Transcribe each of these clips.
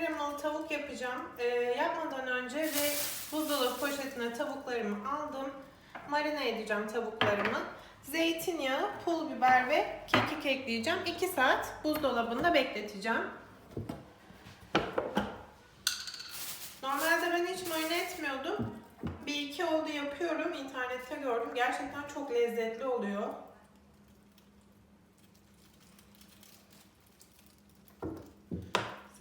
kremalı tavuk yapacağım. Ee, yapmadan önce ve buzdolabı poşetine tavuklarımı aldım. Marine edeceğim tavuklarımı. Zeytinyağı, pul biber ve kekik ekleyeceğim. 2 saat buzdolabında bekleteceğim. Normalde ben hiç marine etmiyordum. Bir iki oldu yapıyorum. İnternette gördüm. Gerçekten çok lezzetli oluyor.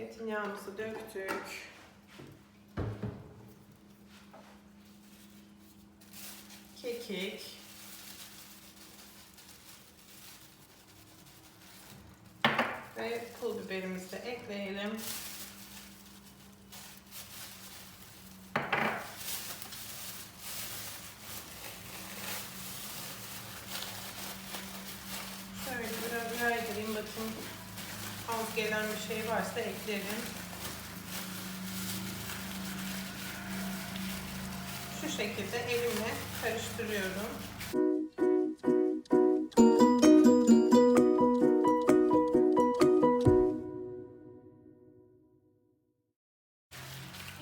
Zeytinyağımızı döktük. Kekik. Ve pul biberimizi ekleyelim. Şöyle biraz yaydırayım bakayım. Az gelen bir şey eklerim. Şu şekilde elimle karıştırıyorum.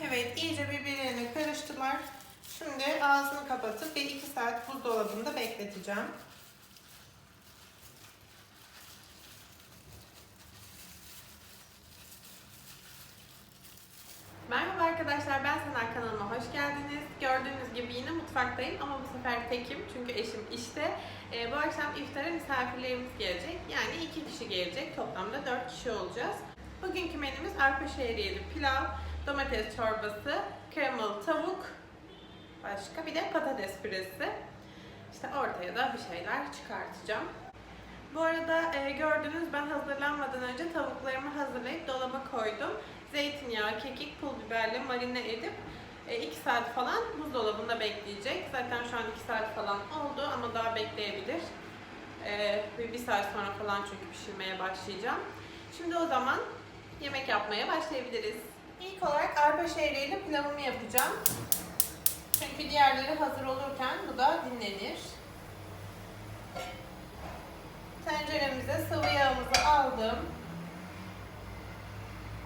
Evet, iyice birbirlerine karıştılar. Şimdi ağzını kapatıp bir iki saat buzdolabında bekleteceğim. Merhaba arkadaşlar, ben Senar kanalıma hoş geldiniz. Gördüğünüz gibi yine mutfaktayım ama bu sefer tekim çünkü eşim işte. Ee, bu akşam iftara misafirlerimiz gelecek. Yani iki kişi gelecek, toplamda dört kişi olacağız. Bugünkü menümüz arpa şehriyeli pilav, domates çorbası, kremalı tavuk, başka bir de patates püresi. İşte ortaya da bir şeyler çıkartacağım. Bu arada e, gördünüz ben hazırlanmadan önce tavuklarımı hazırlayıp dolaba koydum. Zeytinyağı, kekik, pul biberle marine edip 2 saat falan buzdolabında bekleyecek. Zaten şu an 2 saat falan oldu ama daha bekleyebilir. E, bir saat sonra falan çünkü pişirmeye başlayacağım. Şimdi o zaman yemek yapmaya başlayabiliriz. İlk olarak arpa şehriyle pilavımı yapacağım. Çünkü diğerleri hazır olurken bu da dinlenir. Tenceremize sıvı yağımızı aldım.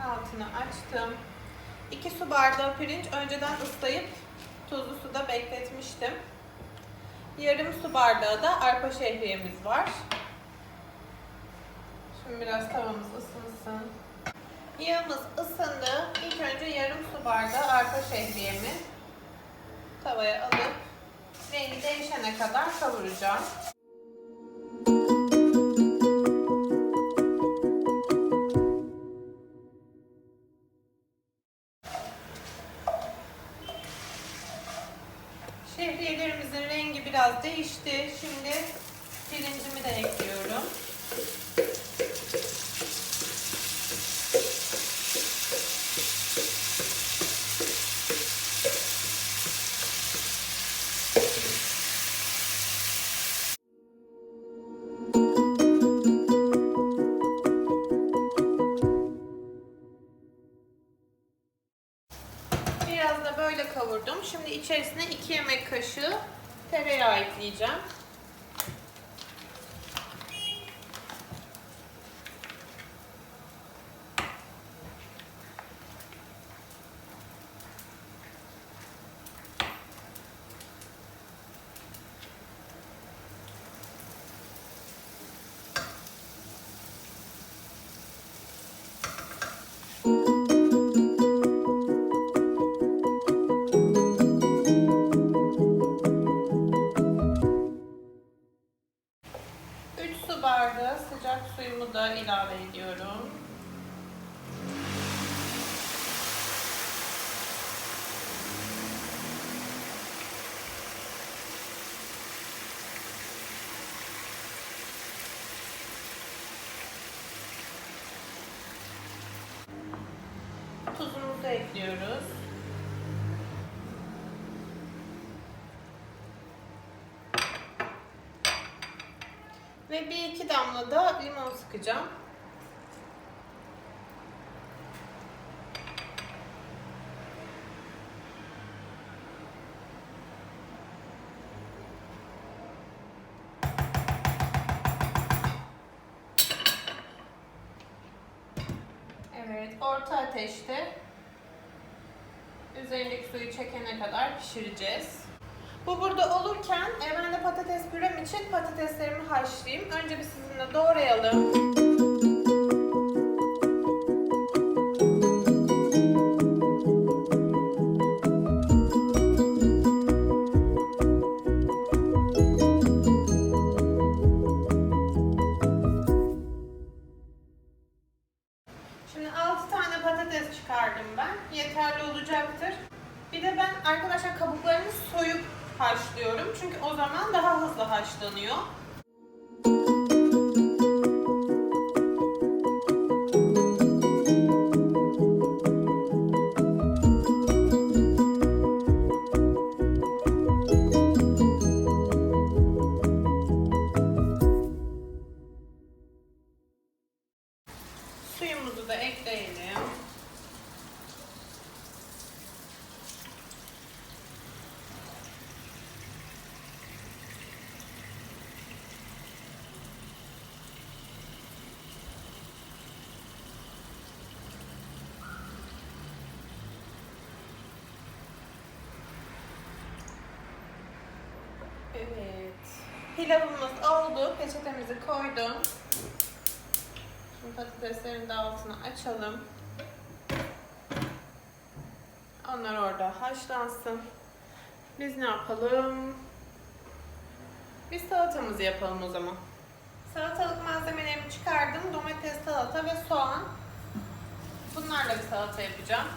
Altını açtım. 2 su bardağı pirinç önceden ıslayıp tuzlu suda bekletmiştim. Yarım su bardağı da arpa şehriyemiz var. Şimdi biraz tavamız ısınsın. Yağımız ısındı. İlk önce yarım su bardağı arpa şehriyemi tavaya alıp rengi değişene kadar kavuracağım. Biraz değişti. Şimdi pirincimi de ekliyorum. Biraz da böyle kavurdum. Şimdi içerisine 2 yemek kaşığı tereyağı ekleyeceğim. Üç su bardağı sıcak suyumu da ilave ediyorum. Ve bir iki damla da limon sıkacağım. Evet, orta ateşte üzerindeki suyu çekene kadar pişireceğiz. Bu burada olurken e, ben de patates pürem için patateslerimi haşlayayım. Önce bir sizinle doğrayalım. Suyumuzu da ekleyelim. Evet. Pilavımız oldu. Peçetemizi koydum. Patateslerin de altını açalım. Onlar orada haşlansın. Biz ne yapalım? Biz salatamızı yapalım o zaman. Salatalık malzemelerimi çıkardım. Domates, salata ve soğan. Bunlarla bir salata yapacağım.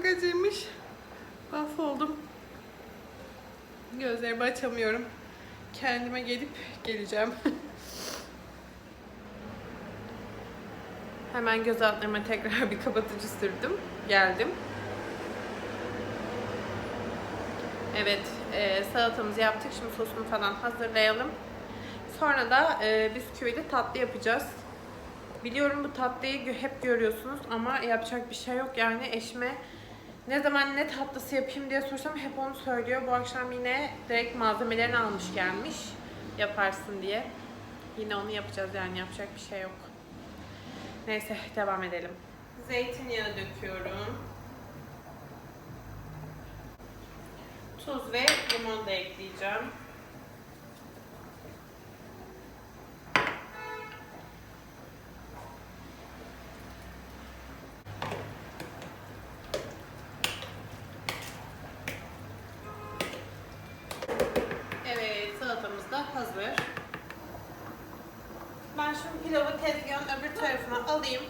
Çok acıymış. Mahvoldum. Gözlerimi açamıyorum. Kendime gelip geleceğim. Hemen göz altlarıma tekrar bir kapatıcı sürdüm. Geldim. Evet, e, salatamızı yaptık. Şimdi sosunu falan hazırlayalım. Sonra da e, bisküvili tatlı yapacağız. Biliyorum bu tatlıyı hep görüyorsunuz ama yapacak bir şey yok. Yani eşime ne zaman ne tatlısı yapayım diye sorsam hep onu söylüyor. Bu akşam yine direkt malzemelerini almış gelmiş yaparsın diye. Yine onu yapacağız yani yapacak bir şey yok. Neyse devam edelim. Zeytinyağı döküyorum. Tuz ve limon da ekleyeceğim.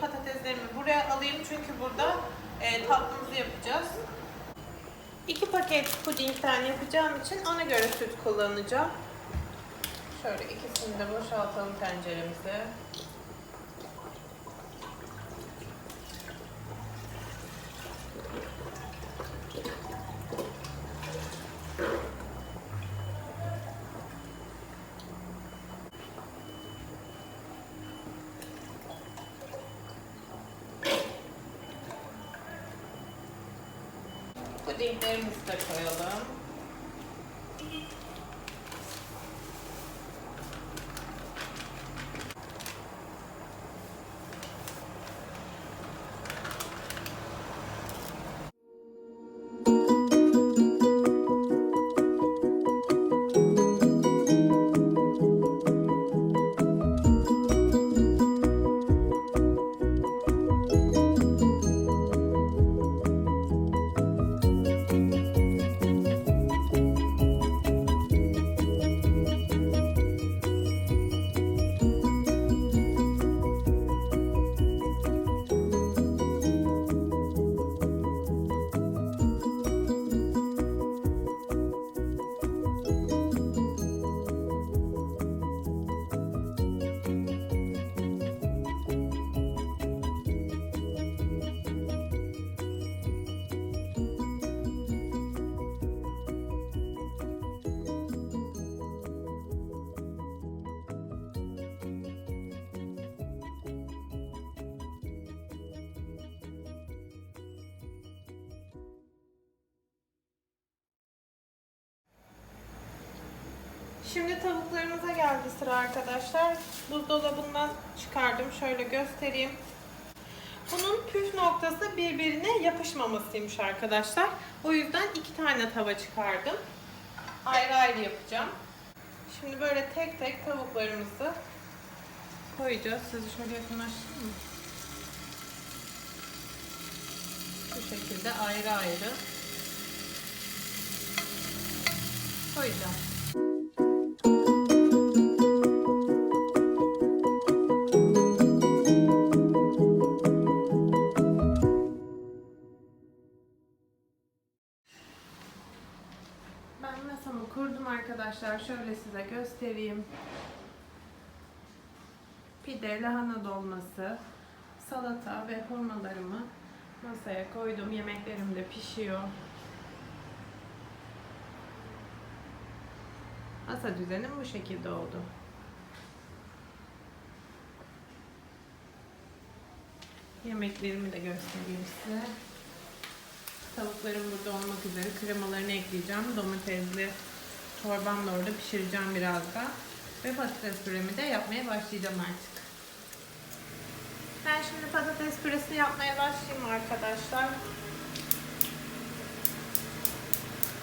Patateslerimi buraya alayım çünkü burada e, tatlımızı yapacağız. İki paket pudingden yapacağım için ona göre süt kullanacağım. Şöyle ikisini de boşaltalım tenceremize. Pudinglerimizi de Şimdi tavuklarımıza geldi sıra arkadaşlar. Buzdolabından çıkardım. Şöyle göstereyim. Bunun püf noktası birbirine yapışmamasıymış arkadaşlar. O yüzden iki tane tava çıkardım. Ayrı ayrı yapacağım. Şimdi böyle tek tek tavuklarımızı koyacağız. Sizi şöyle yakınlaştırayım mı? Bu şekilde ayrı ayrı koyacağım. Göstereyim. Pide, lahana dolması, salata ve hurmalarımı masaya koydum. Yemeklerim de pişiyor. Masa düzenim bu şekilde oldu. Yemeklerimi de göstereyim size. Tavuklarım burada olmak üzere kremalarını ekleyeceğim. Domatesli çorbam da orada pişireceğim birazdan. Ve patates püremi de yapmaya başlayacağım artık. Ben şimdi patates püresini yapmaya başlayayım arkadaşlar.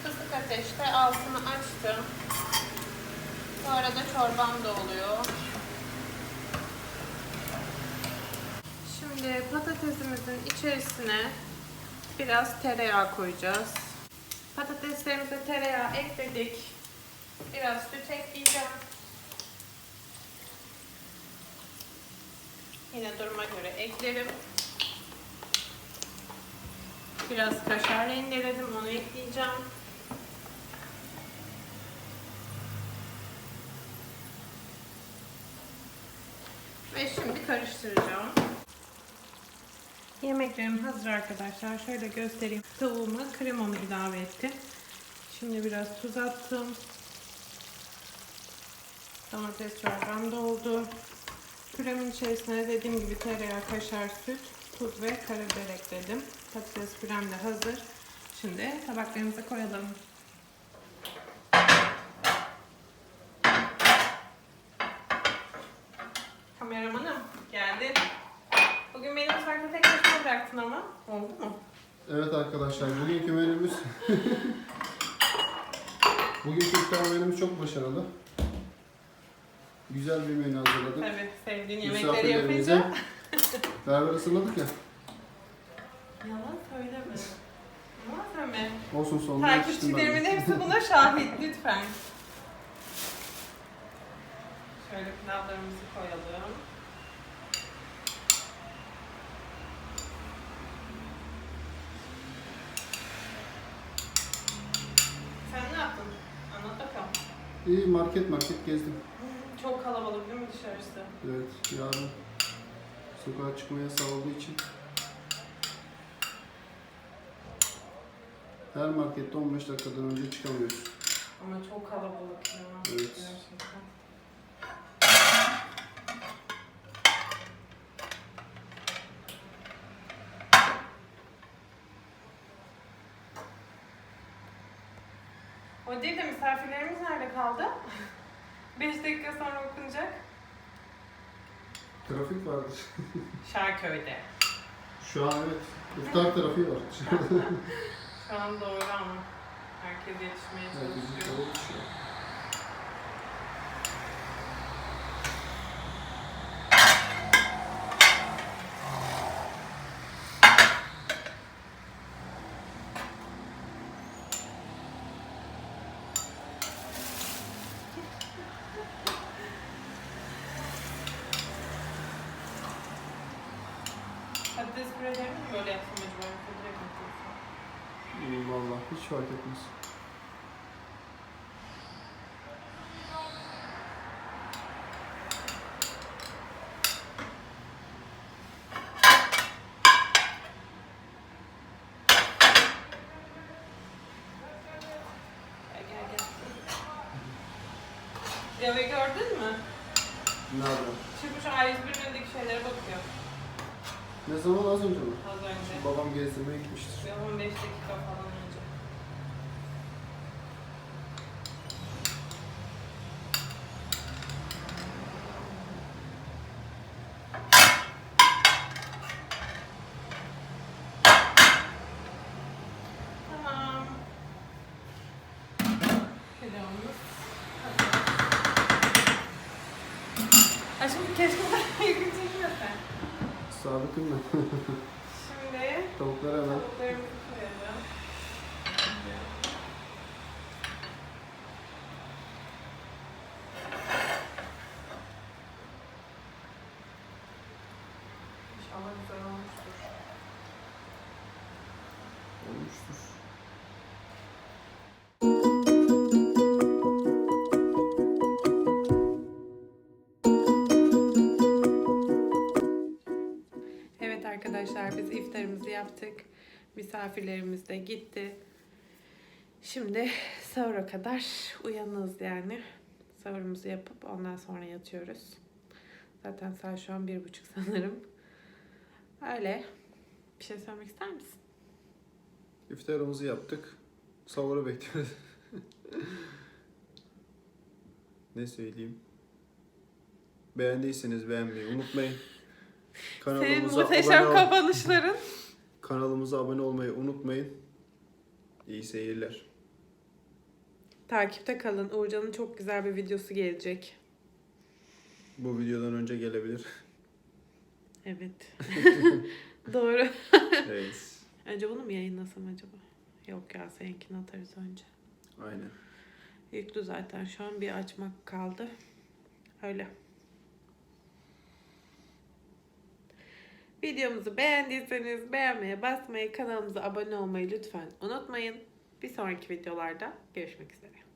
Kısık ateşte altını açtım. Bu arada çorbam da oluyor. Şimdi patatesimizin içerisine biraz tereyağı koyacağız. Patateslerimize tereyağı ekledik. Biraz süt ekleyeceğim. Yine duruma göre eklerim. Biraz kaşar rendeledim, onu ekleyeceğim. Ve şimdi karıştıracağım. Yemeklerim hazır arkadaşlar. Şöyle göstereyim. Tavuğuma kremamı ilave ettim. Şimdi biraz tuz attım. Domates çorbam doldu. Püremin içerisine dediğim gibi tereyağı, kaşar, süt, tuz ve karabiber ekledim. Patates pürem de hazır. Şimdi tabaklarımıza koyalım. Kameramanım geldi. Bugün beni mutfakta tek başıma bıraktın ama. Oldu mu? Evet arkadaşlar bugünkü menümüz Bugünkü iftar menümüz çok başarılı. Güzel bir menü hazırladık. Tabii sevdiğin yemekleri yapınca. beraber ısınladık ya. Yalan söyleme. Yalan söyleme. Olsun sonunda. Takipçilerimin hepsi buna şahit lütfen. Şöyle pilavlarımızı koyalım. Sen ne yaptın? Anlat bakalım. İyi market market gezdim. Çok kalabalık değil mi dışarısı? Evet yarın sokağa çıkma yasağı olduğu için her markette 15 dakikadan önce çıkamıyoruz. Ama çok kalabalık ya. Evet. Gerçekten. O değil de misafirlerimiz nerede kaldı? 5 dakika sonra okunacak. Trafik vardır. Şarköy'de. Şu an evet. İftar trafiği var. Şu an doğru ama herkes yetişmeye çalışıyor. çabuk düşüyor. Patates pürelerini mi böyle yapsam acaba? Yoksa direkt mi? İyi valla hiç fark etmez. Yavi gördün mü? Nerede? Şu A101'in önündeki şeylere bakıyor. Ne zaman az önce mi? Az önce. Babam gezdirmeye gitmiştir. Bir 15 dakika falan önce. Tamam. Pilavımız hazır. Aşkım keşke ben yakın çekmesen. Sadık'ın mı? Şimdi Tavukları hemen. Tavuklarımızı arkadaşlar biz iftarımızı yaptık. Misafirlerimiz de gitti. Şimdi sahura kadar uyanız yani. Sahurumuzu yapıp ondan sonra yatıyoruz. Zaten saat şu an bir buçuk sanırım. Öyle. Bir şey söylemek ister misin? İftarımızı yaptık. Sahuru bekliyoruz. ne söyleyeyim? Beğendiyseniz beğenmeyi unutmayın. Senin Kanalımıza muhteşem abone, ol- kapanışların. kanalımıza abone olmayı unutmayın. İyi seyirler. Takipte kalın. Uğurcan'ın çok güzel bir videosu gelecek. Bu videodan önce gelebilir. Evet. Doğru. evet. Önce bunu mu yayınlasam acaba? Yok ya seninkini atarız önce. Aynen. Yüklü zaten şu an bir açmak kaldı. Öyle. Videomuzu beğendiyseniz beğenmeye basmayı, kanalımıza abone olmayı lütfen unutmayın. Bir sonraki videolarda görüşmek üzere.